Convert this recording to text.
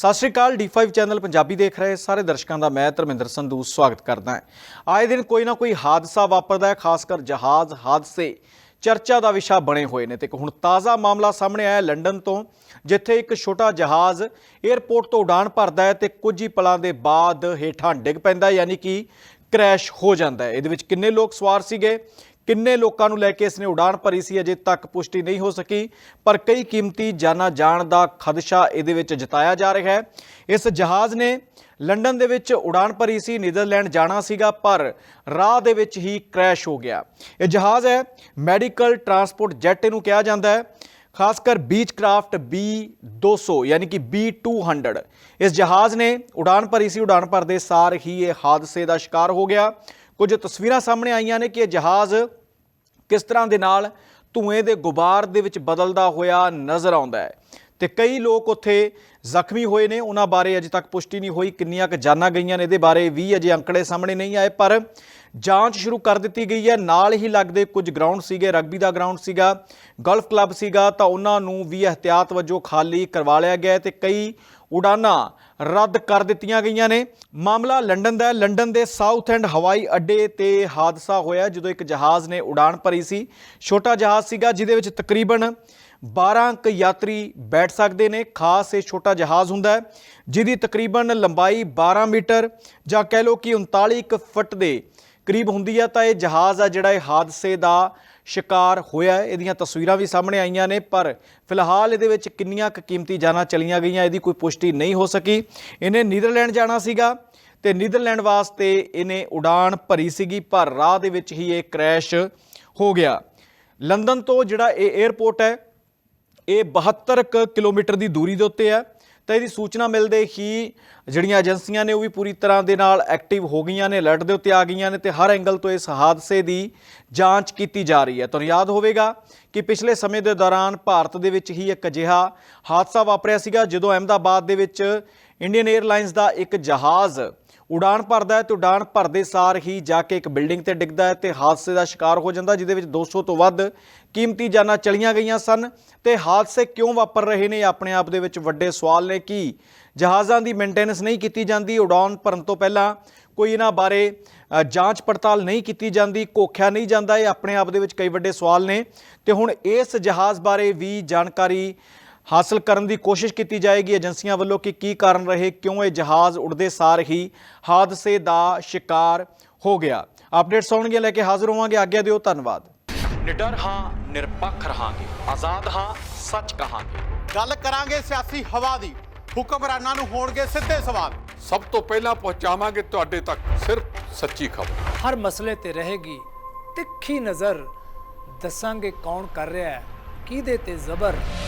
ਸਤਿ ਸ਼੍ਰੀ ਅਕਾਲ D5 channel Punjabi ਦੇਖ ਰਹੇ ਸਾਰੇ ਦਰਸ਼ਕਾਂ ਦਾ ਮੈਂ ਧਰਮਿੰਦਰ ਸੰਧੂ ਸਵਾਗਤ ਕਰਦਾ ਹਾਂ। ਆਏ ਦਿਨ ਕੋਈ ਨਾ ਕੋਈ ਹਾਦਸਾ ਵਾਪਰਦਾ ਹੈ, ਖਾਸ ਕਰ ਜਹਾਜ਼ ਹਾਦਸੇ। ਚਰਚਾ ਦਾ ਵਿਸ਼ਾ ਬਣੇ ਹੋਏ ਨੇ ਤੇ ਇੱਕ ਹੁਣ ਤਾਜ਼ਾ ਮਾਮਲਾ ਸਾਹਮਣੇ ਆਇਆ ਲੰਡਨ ਤੋਂ, ਜਿੱਥੇ ਇੱਕ ਛੋਟਾ ਜਹਾਜ਼ 에ਅਰਪੋਰਟ ਤੋਂ ਉਡਾਨ ਭਰਦਾ ਹੈ ਤੇ ਕੁਝ ਹੀ ਪਲਾਂ ਦੇ ਬਾਅਦ ਹੇਠਾਂ ਡਿੱਗ ਪੈਂਦਾ ਯਾਨੀ ਕਿ ਕ੍ਰੈਸ਼ ਹੋ ਜਾਂਦਾ ਹੈ। ਇਹਦੇ ਵਿੱਚ ਕਿੰਨੇ ਲੋਕ ਸਵਾਰ ਸੀਗੇ? ਕਿੰਨੇ ਲੋਕਾਂ ਨੂੰ ਲੈ ਕੇ ਇਸ ਨੇ ਉਡਾਨ ਭਰੀ ਸੀ, ਅਜੇ ਤੱਕ ਪੁਸ਼ਟੀ ਨਹੀਂ ਹੋ ਸਕੀ, ਪਰ ਕਈ ਕੀਮਤੀ ਜਾਨਾਂ ਜਾਣ ਦਾ ਖਦਸ਼ਾ ਇਹਦੇ ਵਿੱਚ ਜਤਾਇਆ ਜਾ ਰਿਹਾ ਹੈ। ਇਸ ਜਹਾਜ਼ ਨੇ ਲੰਡਨ ਦੇ ਵਿੱਚ ਉਡਾਨ ਭਰੀ ਸੀ, ਨੀਦਰਲੈਂਡ ਜਾਣਾ ਸੀਗਾ, ਪਰ ਰਾਹ ਦੇ ਵਿੱਚ ਹੀ ਕ੍ਰੈਸ਼ ਹੋ ਗਿਆ। ਇਹ ਜਹਾਜ਼ ਹੈ, ਮੈਡੀਕਲ ਟਰਾਂਸਪੋਰਟ ਜੈਟ ਇਹਨੂੰ ਕਿਹਾ ਜਾਂਦਾ ਹੈ। ਖਾਸ ਕਰ ਬੀਚ ਕਰਾਫਟ B200 ਯਾਨੀ ਕਿ B200 ਇਸ ਜਹਾਜ਼ ਨੇ ਉਡਾਨ ਭਰੀ ਸੀ, ਉਡਾਨ ਭਰਦੇ ਸਾਰ ਹੀ ਇਹ ਹਾਦਸੇ ਦਾ ਸ਼ਿਕਾਰ ਹੋ ਗਿਆ। ਕੁਝ ਤਸਵੀਰਾਂ ਸਾਹਮਣੇ ਆਈਆਂ ਨੇ ਕਿ ਇਹ ਜਹਾਜ਼ ਕਿਸ ਤਰ੍ਹਾਂ ਦੇ ਨਾਲ ਧੂਏ ਦੇ ਗੁਬਾਰ ਦੇ ਵਿੱਚ ਬਦਲਦਾ ਹੋਇਆ ਨਜ਼ਰ ਆਉਂਦਾ ਹੈ? ਤੇ ਕਈ ਲੋਕ ਉੱਥੇ ਜ਼ਖਮੀ ਹੋਏ ਨੇ, ਉਹਨਾਂ ਬਾਰੇ ਅਜੇ ਤੱਕ ਪੁਸ਼ਟੀ ਨਹੀਂ ਹੋਈ, ਕਿੰਨੀਆਂ ਕੁ ਜਾਨਾਂ ਗਈਆਂ ਨੇ, ਇਹਦੇ ਬਾਰੇ ਵੀ ਅਜੇ ਅੰਕੜੇ ਸਾਹਮਣੇ ਨਹੀਂ ਆਏ, ਪਰ ਜਾਂਚ ਸ਼ੁਰੂ ਕਰ ਦਿੱਤੀ ਗਈ ਹੈ। ਨਾਲ ਹੀ ਲੱਗਦੇ ਕੁਝ ਗਰਾਊਂਡ ਸੀਗੇ, ਰਗਬੀ ਦਾ ਗਰਾਊਂਡ ਸੀਗਾ ਗੋਲਫ ਕਲੱਬ ਸੀਗਾ, ਤਾਂ ਉਹਨਾਂ ਨੂੰ ਵੀ ਇhtiyਾਤ ਵਜੋਂ ਖਾਲੀ ਕਰਵਾ ਲਿਆ ਗਿਆ ਹੈ ਤੇ ਕਈ ਉਡਾਨਾਂ ਰੱਦ ਕਰ ਦਿੱਤੀਆਂ ਗਈਆਂ ਨੇ। ਮਾਮਲਾ ਲੰਡਨ ਦਾ ਹੈ। ਲੰਡਨ ਦੇ ਸਾਊਥ ਐਂਡ ਹਵਾਈ ਅੱਡੇ ਤੇ ਹਾਦਸਾ ਹੋਇਆ ਜਦੋਂ ਇੱਕ ਜਹਾਜ਼ ਨੇ ਉਡਾਨ ਭਰੀ ਸੀ। ਛੋਟਾ ਜਹਾਜ਼ ਸੀਗਾ ਜਿਹਦੇ ਵਿੱਚ ਤਕਰੀਬਨ 12 ਕ ਯਾਤਰੀ ਬੈਠ ਸਕਦੇ ਨੇ। ਖਾਸ ਇਹ ਛੋਟਾ ਜਹਾਜ਼ ਹੁੰਦਾ ਹੈ, ਜਿਹਦੀ ਤਕਰੀਬਨ ਲੰਬਾਈ 12 ਮੀਟਰ ਜਾਂ ਕਹਿ ਲਓ ਕਿ 39 ਕੁ ਫੁੱਟ ਦੇ ਕਰੀਬ ਹੁੰਦੀ ਹੈ ਤਾਂ ਇਹ ਜਹਾਜ਼ ਆ ਜਿਹੜਾ ਇਹ ਹਾਦਸੇ ਦਾ ਸ਼ਿਕਾਰ ਹੋਇਆ ਇਹਦੀਆਂ ਤਸਵੀਰਾਂ ਵੀ ਸਾਹਮਣੇ ਆਈਆਂ ਨੇ, ਪਰ ਫਿਲਹਾਲ ਇਹਦੇ ਵਿੱਚ ਕਿੰਨੀਆਂ ਕੁ ਕੀਮਤੀ ਜਾਨਾਂ ਚਲੀਆਂ ਗਈਆਂ, ਇਹਦੀ ਕੋਈ ਪੁਸ਼ਟੀ ਨਹੀਂ ਹੋ ਸਕੀ। ਇਹਨੇ ਨੀਦਰਲੈਂਡ ਜਾਣਾ ਸੀਗਾ ਤੇ ਨੀਦਰਲੈਂਡ ਵਾਸਤੇ ਇਹਨੇ ਉਡਾਨ ਭਰੀ ਸੀਗੀ, ਪਰ ਰਾਹ ਦੇ ਵਿੱਚ ਹੀ ਇਹ ਕ੍ਰੈਸ਼ ਹੋ ਗਿਆ। ਲੰਡਨ ਤੋਂ ਜਿਹੜਾ ਇਹ 에ਅਰਪੋਰਟ ਹੈ, ਇਹ 72 ਕੁ ਕਿਲੋਮੀਟਰ ਦੀ ਦੂਰੀ ਦੇ ਉੱਤੇ ਹੈ। ਤਾਂ ਇਹਦੀ ਸੂਚਨਾ ਮਿਲਦੇ ਹੀ ਜਿਹੜੀਆਂ ਏਜੰਸੀਆਂ ਨੇ ਉਹ ਵੀ ਪੂਰੀ ਤਰ੍ਹਾਂ ਦੇ ਨਾਲ ਐਕਟਿਵ ਹੋ ਗਈਆਂ ਨੇ, ਅਲਰਟ ਦੇ ਉੱਤੇ ਆ ਗਈਆਂ ਨੇ ਤੇ ਹਰ ਐਂਗਲ ਤੋਂ ਇਸ ਹਾਦਸੇ ਦੀ ਜਾਂਚ ਕੀਤੀ ਜਾ ਰਹੀ ਹੈ। ਤੁਹਾਨੂੰ ਯਾਦ ਹੋਵੇਗਾ ਕਿ ਪਿਛਲੇ ਸਮੇਂ ਦੇ ਦੌਰਾਨ ਭਾਰਤ ਦੇ ਵਿੱਚ ਹੀ ਇੱਕ ਅਜਿਹਾ ਹਾਦਸਾ ਵਾਪਰਿਆ ਸੀਗਾ, ਜਦੋਂ ਅਹਿਮਦਾਬਾਦ ਦੇ ਵਿੱਚ ਇੰਡੀਅਨ 에ਅਰਲਾਈਨਸ ਦਾ ਇੱਕ ਜਹਾਜ਼ ਉਡਾਨ ਭਰਦਾ ਹੈ ਤੇ ਉਡਾਨ ਭਰਦੇ ਸਾਰ ਹੀ ਜਾ ਕੇ ਇੱਕ ਬਿਲਡਿੰਗ ਤੇ ਡਿੱਗਦਾ ਹੈ ਤੇ ਹਾਦਸੇ ਦਾ ਸ਼ਿਕਾਰ ਹੋ ਜਾਂਦਾ, ਜਿਹਦੇ ਵਿੱਚ 200 ਤੋਂ ਵੱਧ ਕੀਮਤੀ ਜਾਨਾਂ ਚਲੀਆਂ ਗਈਆਂ ਸਨ। ਤੇ ਹਾਦਸੇ ਕਿਉਂ ਵਾਪਰ ਰਹੇ ਨੇ? ਆਪਣੇ ਆਪ ਦੇ ਵਿੱਚ ਵੱਡੇ ਸਵਾਲ ਨੇ ਕਿ ਜਹਾਜ਼ਾਂ ਦੀ ਮੇਨਟੇਨੈਂਸ ਨਹੀਂ ਕੀਤੀ ਜਾਂਦੀ, ਉਡਾਨ ਭਰਨ ਤੋਂ ਪਹਿਲਾਂ ਕੋਈ ਇਹਨਾਂ ਬਾਰੇ ਜਾਂਚ ਪੜਤਾਲ ਨਹੀਂ ਕੀਤੀ ਜਾਂਦੀ ਕੋਖਿਆ ਨਹੀਂ ਜਾਂਦਾ, ਇਹ ਆਪਣੇ ਆਪ ਦੇ ਵਿੱਚ ਕਈ ਵੱਡੇ ਸਵਾਲ ਨੇ। ਤੇ ਹੁਣ ਇਸ ਜਹਾਜ਼ ਬਾਰੇ ਵੀ ਜਾਣਕਾਰੀ ਹਾਸਲ ਕਰਨ ਦੀ ਕੋਸ਼ਿਸ਼ ਕੀਤੀ ਜਾਏਗੀ। ਏਜੰਸੀਆਂ ਵੱਲੋਂ ਕਿ ਕੀ ਕਾਰਨ ਰਹੇ ਕਿਉਂ ਇਹ ਜਹਾਜ਼ ਉੜਦੇ ਸਾਰ ਹੀ ਹਾਦਸੇ ਦਾ ਸ਼ਿਕਾਰ ਹੋ ਗਿਆ। ਅਪਡੇਟਸ ਆਉਣਗੀਆਂ ਲੈ ਕੇ ਹਾਜ਼ਰ ਹੋਵਾਂਗੇ। ਆਗਿਆ ਦਿਓ ਧੰਨਵਾਦ। ਨਿਡਰ ਹਾਂ ਨਿਰਪੱਖ ਰਹਾਂਗੇ। ਆਜ਼ਾਦ ਹਾਂ ਸੱਚ ਕਹਾਂਗੇ। ਗੱਲ ਕਰਾਂਗੇ ਸਿਆਸੀ ਹਵਾ ਦੀ। ਹੁਕਮਰਾਨਾਂ ਨੂੰ ਹੋਣਗੇ ਸਿੱਧੇ ਸਵਾਲ। ਸਭ ਤੋਂ ਪਹਿਲਾਂ ਪਹੁੰਚਾਵਾਂਗੇ ਤੁਹਾਡੇ ਤੱਕ ਸਿਰਫ ਸੱਚੀ ਖਬਰ। ਹਰ ਮਸਲੇ ਤੇ ਰਹੇਗੀ ਤਿੱਖੀ ਨਜ਼ਰ। ਦੱਸਾਂਗੇ ਕੌਣ ਕਰ ਰਿਹਾ ਹੈ ਕਿਹਦੇ ਤੇ ਜ਼ਬਰ।